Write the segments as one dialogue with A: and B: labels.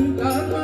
A: cantar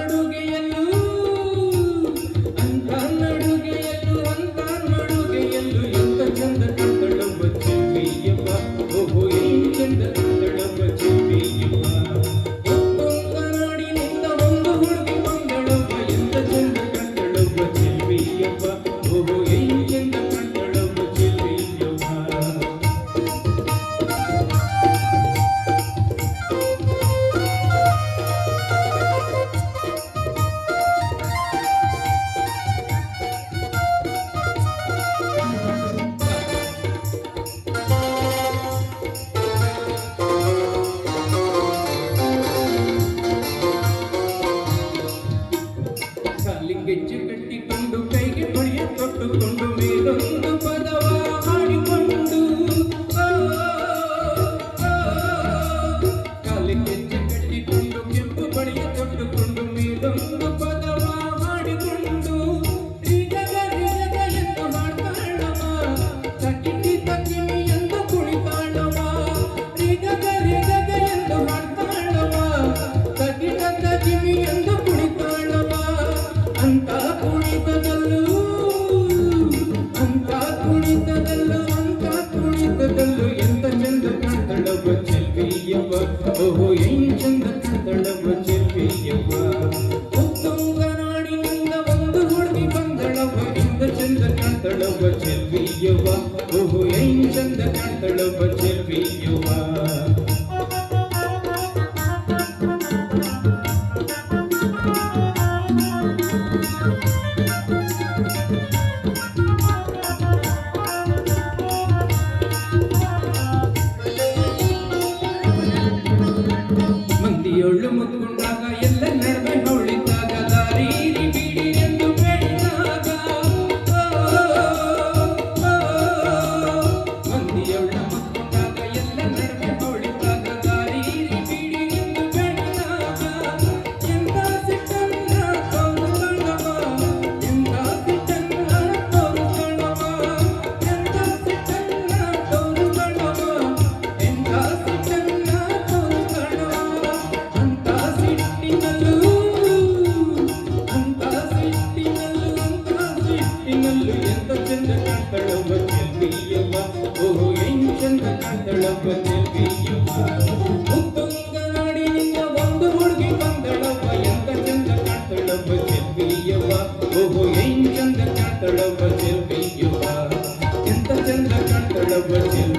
A: ತೊಟ್ಟುಕೊಂಡು ಮೇಲೊಂದು ಪದವ ಮಾಡಿಕೊಂಡು ರಿಗಗ ರಿಗಗ ಎಂದು ಹಾಡ್ತಾಳವ ತಕಿಟಿ ತಕಿಮಿ ಎಂದು ಕುಳಿತಾಳವ ರಿಗಗ ಎಂದು ಹಾಡ್ತಾಳವ ತಕಿಟ ತಕಿಮಿ ಎಂದು ಕುಳಿತಾಳವ ಅಂತ ಕುಣಿತದಲ್ಲೂ ಅಂತ ಕುಣಿತದಲ್ಲೂ ಅಂತ ಕುಣಿತದಲ್ಲೂ ಎಂತ ಚಂದ ಕಾಣ್ತಾಳವ ಚೆಲ್ವಿಯವ. ಓಹೋ ಚಂದ ಕಾಣ್ತಳವ ಚೆಲ್ವಿಯವ ಓಹೋ ಹೆಂಗ್ ಚಂದ ಕಾಣ್ತಳವ ಚೆಲ್ ಮುತ್ತುಕೊಂಡಾಗ ಎಲ್ಲ ನಡುವೆ ಕಾಂತಳವ ಚೆಲ್ವಿಯವ ಓ ಏನು ಚಂದ ಕಾಂತಳವ ಚೆಲ್ವಿಯವ ಮುತ್ತುಂಗನಾಡಿನಿಂದ ಒಂದು ಹುಡುಗಿ ಬಂದಳವ ಎಂತ ಚಂದ ಕಾಂತಳವ ಚೆಲ್ವಿಯವ ಓ ಏನು ಚಂದ ಕಾಂತಳವ ಚೆಲ್ವಿಯವ ಎಂತ ಚಂದ ಕಾಂತಳವ ಚೆಲ್ವಿ